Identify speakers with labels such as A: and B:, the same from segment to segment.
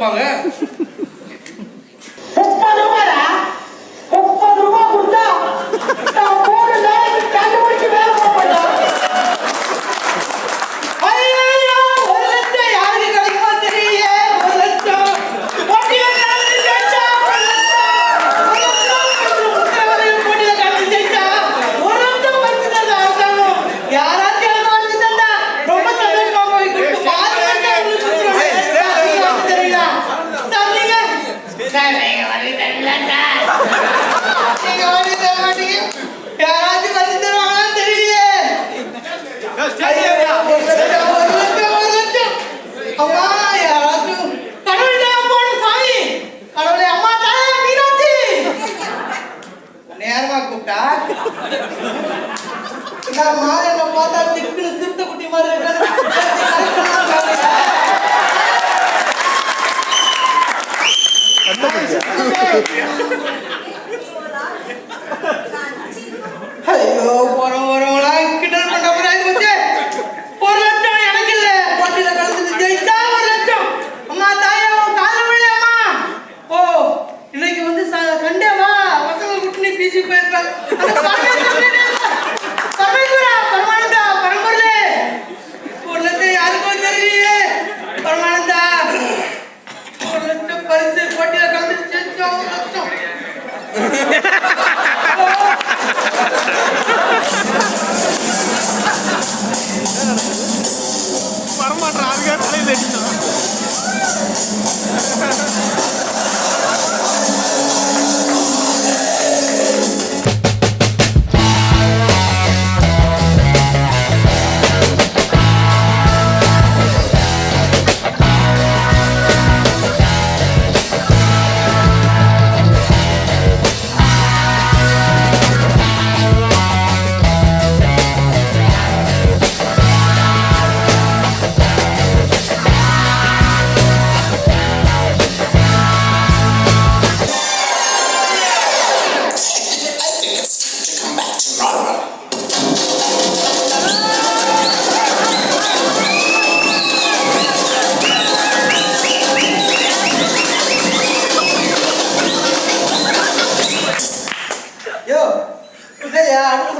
A: கொடுப்பாங்க
B: முப்பது ரூபா கொடுத்தா நான் மாலையில பார்த்தா திக்குனு சிறுத்தை குட்டி மாதிரி
C: இருக்கேன் ಸಿಗ್ಬೇಕು ಪರಿಸ್ಥಿತಿ ಕೊಟ್ಟಿರೋ
B: ಕಂಪ್ನಿ ಚೇಂಜ್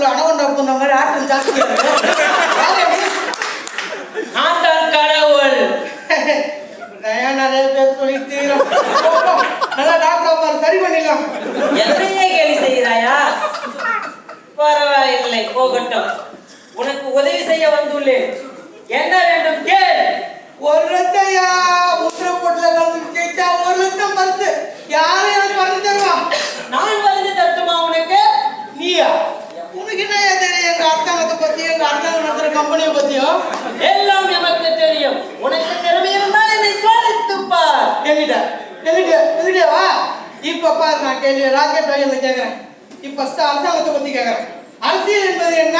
B: ஆட்டுக்குள்ள அணவண்டா பண்ண மாதிரி ஆட்டு ஜாஸ்தி
D: நான் கடவுள்
B: நிறைய பேர் சொல்லி நல்லா டாக்டர் சரி பண்ணிடலாம்.
D: என்னையே கேள்வி செய்கிறாயா? பரவாயில்லை போகட்டும். உனக்கு உதவி செய்ய வந்துள்ளேன். என்ன வேண்டும் கேள்.
B: ஒரு ரத்தையா முத்திர போட்டுல கலந்து மூன்றாவது
D: நான்
B: கேள்வி ராக்கெட் வாயில் கேட்கிறேன் இப்ப அரசாங்கத்தை பத்தி கேட்கிறேன் அரசியல் என்பது என்ன?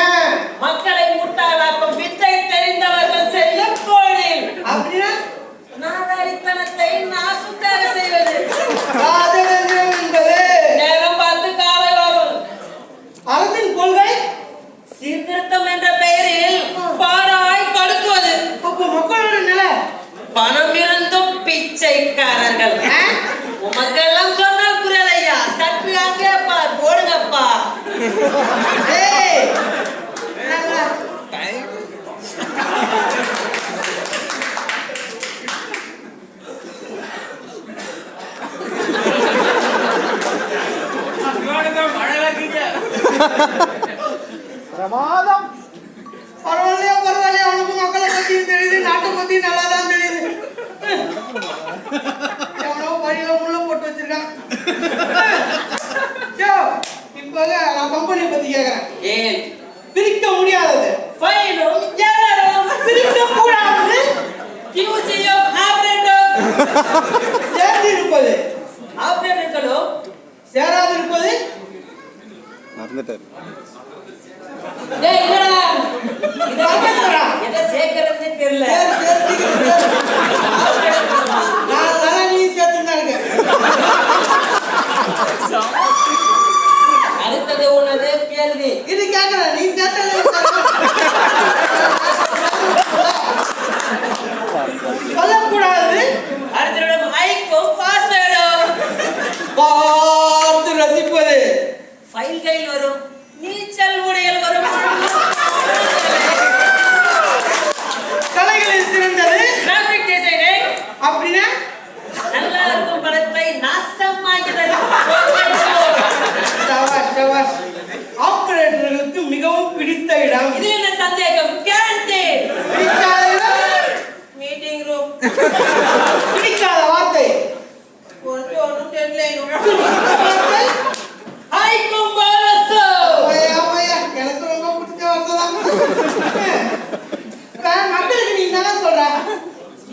D: மக்களை மூட்டாளாக்கும் வித்தை
B: தெரிந்தவர்
E: பிரமாதம்.
B: பரவாயில்லையா பரவாயில்லையா. அவனுக்கு மக்களை பத்தியும் தெரியுது நாட்டை பத்தியும் நல்லா தான் தெரியுது. Yeah.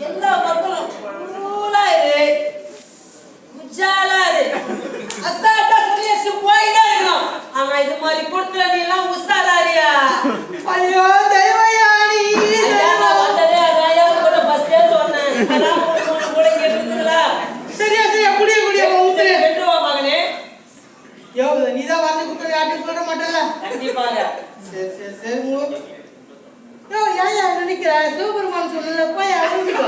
D: எல்லா மக்களும் கூலா இரு. குஜாலா இரு. அசால்ட்டா சொல்லி வச்சுட்டு போயிட்டே இருக்கணும். ஆனா இது மாதிரி கொடுத்துல நீ எல்லாம் உசாராரியா
B: ஐயோ தெய்வயா நீ
D: ஐயா நான் வந்ததே அதான் கூட ஃபர்ஸ்டே சொன்னேன்? இதெல்லாம் மூணு மூணு கூட கேட்டுருக்குங்களா
B: சரியா சரியா குடிய குடிய ஊத்துரு
D: வென்று வா மகனே?
B: யோ நீ தான் வந்து குடுத்து யார்ட்டையும் சொல்ல மாட்டேல்ல?
D: கண்டிப்பாக.
B: சரி சரி சரி யோ ஏன் நினைக்கிற? சிவபெருமான் சொன்னல போய் அழுந்துக்கோ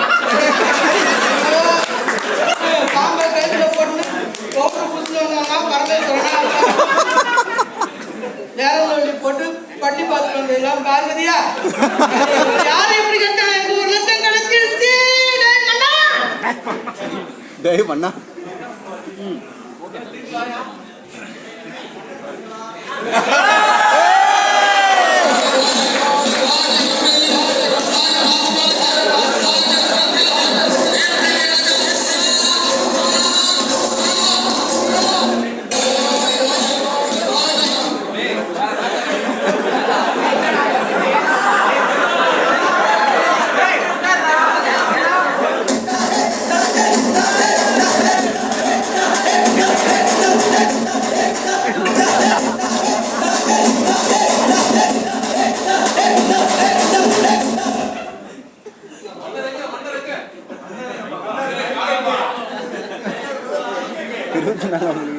B: பாம்பை கையில போட்டு கோபுர புதுசுனா பரமேஸ்வரனா நேரம் போட்டு பட்டி பார்த்து வந்ததெல்லாம் பார்வதியா யாரை இப்படி கட்டாங்க எங்க ஒரு லட்சம் கிடைச்சிருச்சு டேய் மண்ணா.
E: டேய் பண்ணா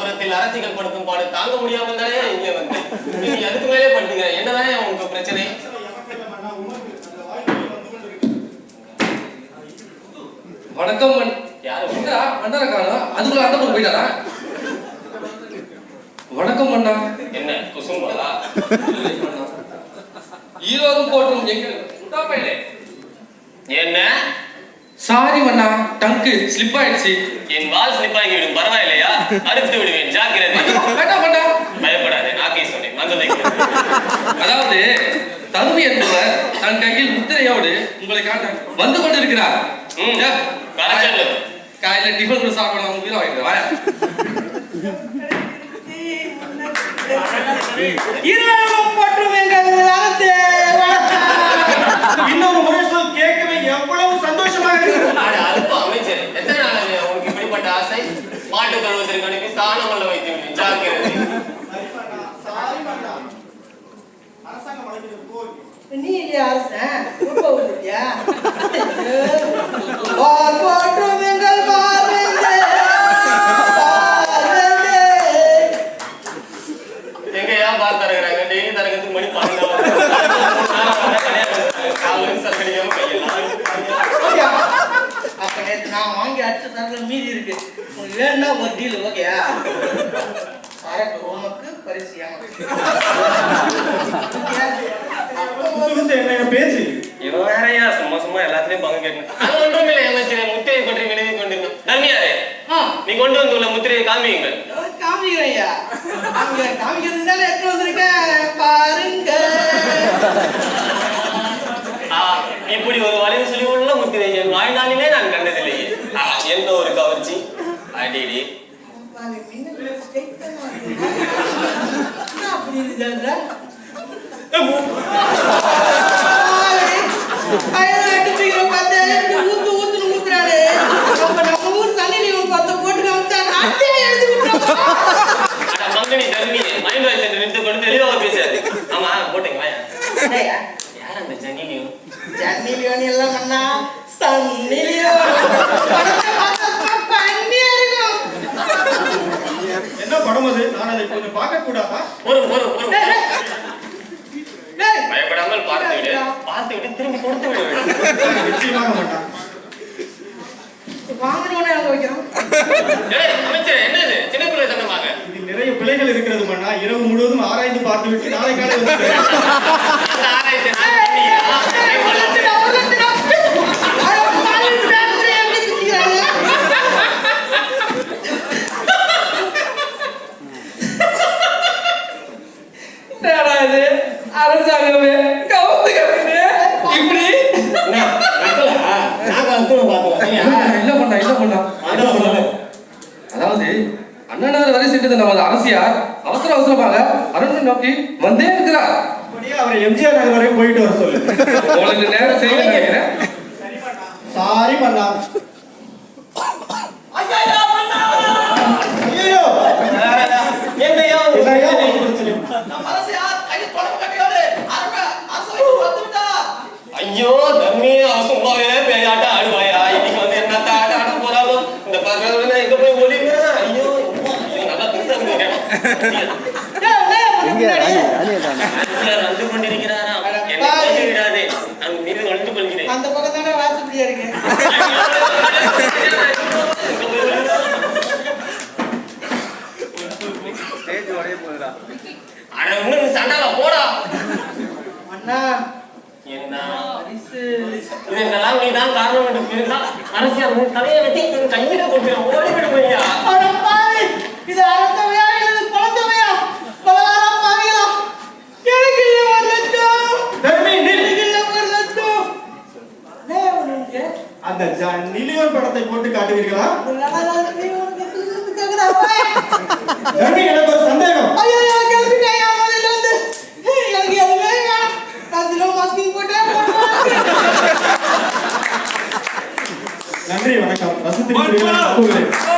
F: புறத்தில் அரசிகள் படுத்தும் பாடு தாங்க முடியாமல் தானே இங்க வந்து. நீங்க அதுக்கு மேலே பண்ணுங்க என்னதானே உங்க பிரச்சனை?
A: வணக்கம் அதுக்குள்ள அந்த பக்கம் போயிட்டாரா? வணக்கம் அண்ணா.
F: என்ன குசும்பலா
A: ஈரோடும் போட்டும் எங்க?
F: என்ன?
A: சாரி மண்ணா டங்கு ஸ்லிப் ஆயிடுச்சு.
F: என் வால் ஸ்லிப்பாகி விடும். பரவாயில்லையா? அறுத்து விடுவேன். ஜாக்கிரதை.
A: வேண்டாம் மண்ணா
F: பயப்படாதே. நாக்கை சொன்னேன்.
A: அதாவது தம்பி என்பவர் தன் கையில் முத்திரையோடு உங்களை காட்ட வந்து கொண்டிருக்கிறார். காலையில டிஃபன் கூட சாப்பிட அவங்க வீர வாங்கிட்டு வரேன்
B: இருவரும் அரசன் உப்ப விட்டுட்டியா பார் எங்கள்
F: எங்கயா பால் டெய்லி மணி
B: நான் வாங்கி அடிச்ச தரல மீதி இருக்கு. உனக்கு வேணும்னா ஒரு டீல் ஓகேயா? சரக்கு உனக்கு பரிசு ஓகேயா?
E: என்ன பேச்சு?
F: இவன் வேறயா சும்மா சும்மா எல்லாத்துலயும் பங்கு கேட்டு. அது ஒன்றும் இல்லை அமைச்சரே முத்திரையை பற்றி வினவி கொண்டிருந்தோம் தர்மியாரே
B: ஆ,
F: நீ கொண்டு வந்துள்ள முத்திரையை காமியுங்கள்.
B: எடுத்து பாருங்க.
F: ஆ, இப்படி ஒரு வளைவு சொல்லி உள்ள முத்திரை என் வாழ்நாளிலே நான் கண்டதில்லையே. என்ன ஒரு கவர்ச்சி? அடிடி.
B: அப்படி இருக்குது அதுல? அயல்நாட்டு பீரை பார்த்து இப்படி பார்த்து
F: விடு பார்த்து விட்டு திரும்பி கொடுத்து விட வேண்டும்
E: நிச்சயமாக மாட்டான்
B: வாங்கினோடனே அங்க வைக்கிறோம்.
F: அமைச்சர் என்ன இது சின்ன பிள்ளை தன்னை
E: இரவு முழுவதும் ஆராய்ந்து பார்த்துவிட்டு நாளை காலை வந்து
F: ஆராய்ச்சி என்ன,
A: பண்ணா இல்ல பண்ணா. அதாவது அண்ணனார் வரை சென்றது நமது அரசியார் அவசர அவசரமாக அரண்மனை நோக்கி வந்தே இருக்கிறார்.
E: அவரை எம்ஜிஆர் நகர் வரையும் போயிட்டு வர சொல்லு.
A: உங்களுக்கு நேரம் செய்ய
E: சாரி பண்ணா
B: ஐயையோ, மன்னா!
E: ஐயோ
F: என்னய்யா
E: என்னய்யா
F: உங்களுக்கு
E: உங்களுக்கு பிரச்சனை?
B: நம் அரசியார் கையில் தொடர்பு கட்டியோடு அரண்மனை அரசவைக்கு வந்து விட்டார்.
F: ஐயோ தம்மி அவ சும்மாவே ஆடுவாயா இன்னைக்கு வந்து என்ன ஆட்ட ஆட போறாளோ இந்த பக்கத்துல எங்க போய் ஒளிங்கிறா ஐயோ அம்மா, ஐயோ நல்லா பெருசா இருக்கு வந்து கொண்டிருக்கிறாரா விடாதே மீது வளர்ந்து கொள்கிறேன்
B: அந்த பக்கம் தானே வாசப்படியா இருக்கு
F: அட இன்னும் சண்டால போடா
B: அண்ணா
F: என்ன
B: பரிசு
F: இதெல்லாம் நீ தான் காரணம் என்று தெரிந்தா அரசியார் உன் தலையை வெட்டி உன் கையில கொடுக்கிறேன் ஓடிவிடும் ஐயா
B: அட பாவி, இது அரசவையா இல்லது குலசவையா? பலகாரம் வாங்கிலா. எனக்கு இல்ல ஒரு லட்சம்.
E: தர்மி, நில்.
B: எனக்கு இல்ல ஒரு லட்சம். டேய், உனக்கு
E: அந்த நிலியோன் படத்தை போட்டு காட்டுவீர்களா
B: எனக்கு ஒரு சந்தேகம்
E: 부탁드립니다.